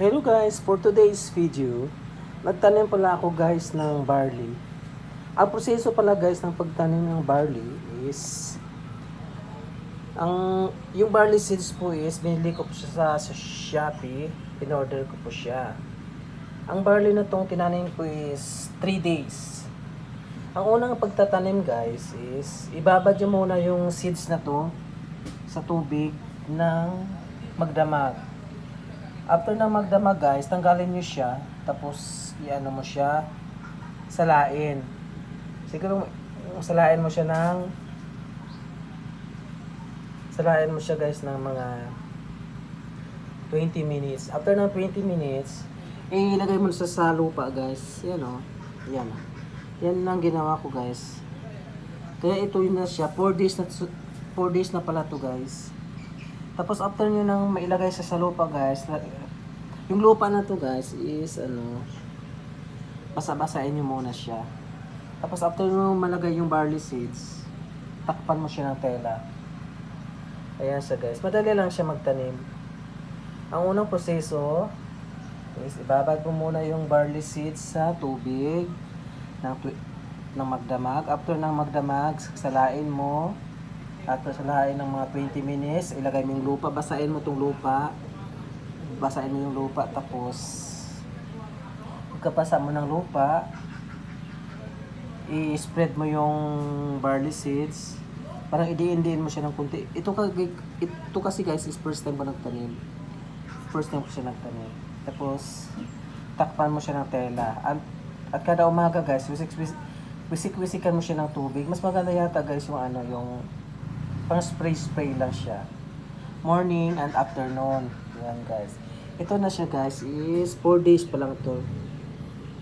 Hello guys, for today's video, nagtanim pala ako guys ng barley. Ang proseso pala guys ng pagtanim ng barley is ang yung barley seeds po is binili ko po siya sa, sa Shopee, in-order ko po siya. Ang barley na tong tinanim ko is 3 days. Ang unang pagtatanim guys is ibabad nyo muna yung seeds na to sa tubig ng magdamag. After ng magdamag guys, tanggalin nyo siya, tapos iano mo siya, salain. Siguro salain mo siya ng salain mo siya guys ng mga 20 minutes. After ng 20 minutes, ilagay mo sa sa lupa guys. Yan o. Yan. Yan lang ginawa ko guys. Kaya ito yun na siya. 4 days na 4 days na pala to guys. Tapos after nyo nang mailagay sa lupa guys, yung lupa na to guys is ano, basa-basain nyo muna siya. Tapos after nyo malagay yung barley seeds, takpan mo siya ng tela. Ayan siya guys. Madali lang siya magtanim. Ang unang proseso is ibabad mo muna yung barley seeds sa tubig ng, ng magdamag. After ng magdamag, salain mo. After salain ng mga 20 minutes, ilagay mo yung lupa. Basain mo tong lupa. Basain mo yung lupa. Tapos, pagkapasa mo ng lupa, i-spread mo yung barley seeds. Parang idiin-diin mo siya ng kunti. Ito, ito kasi guys is first time ko nagtanim. First time ko siya nagtanim. Tapos, takpan mo siya ng tela. At, at kada umaga guys, wisik, wisik, wisik-wisikan mo siya ng tubig. Mas maganda yata guys yung ano, yung pang spray-spray lang siya. Morning and afternoon. Yan guys. Ito na siya guys is 4 days pa lang to.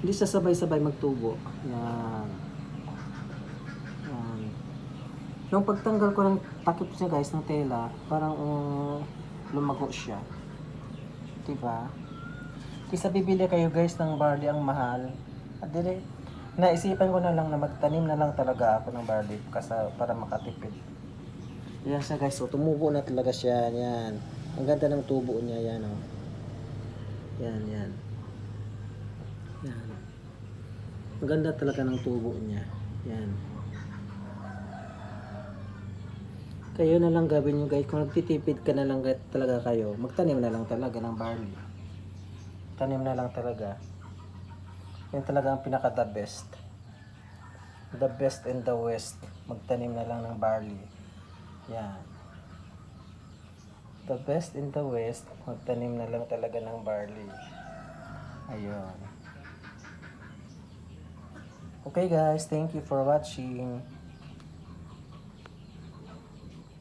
Hindi siya sabay-sabay magtubo. Yan. Yan. Yung pagtanggal ko ng takip niya guys ng tela, parang um, lumago siya. Diba? Kisa bibili kayo guys ng barley ang mahal. At dili, naisipan ko na lang na magtanim na lang talaga ako ng barley kasi para makatipid. Yan siya guys, so tumubo na talaga siya. Yan. Ang ganda ng tubo niya yan oh. Yan, yan. Yan. Ang ganda talaga ng tubo niya. Yan. Kayo na lang gawin nyo guys. Kung nagtitipid ka na lang talaga kayo, magtanim na lang talaga ng barley. Tanim na lang talaga. Yan talaga ang pinaka the best. The best in the west. Magtanim na lang ng barley. Yan. The best in the west. Magtanim na lang talaga ng barley. Ayun. Okay guys, thank you for watching.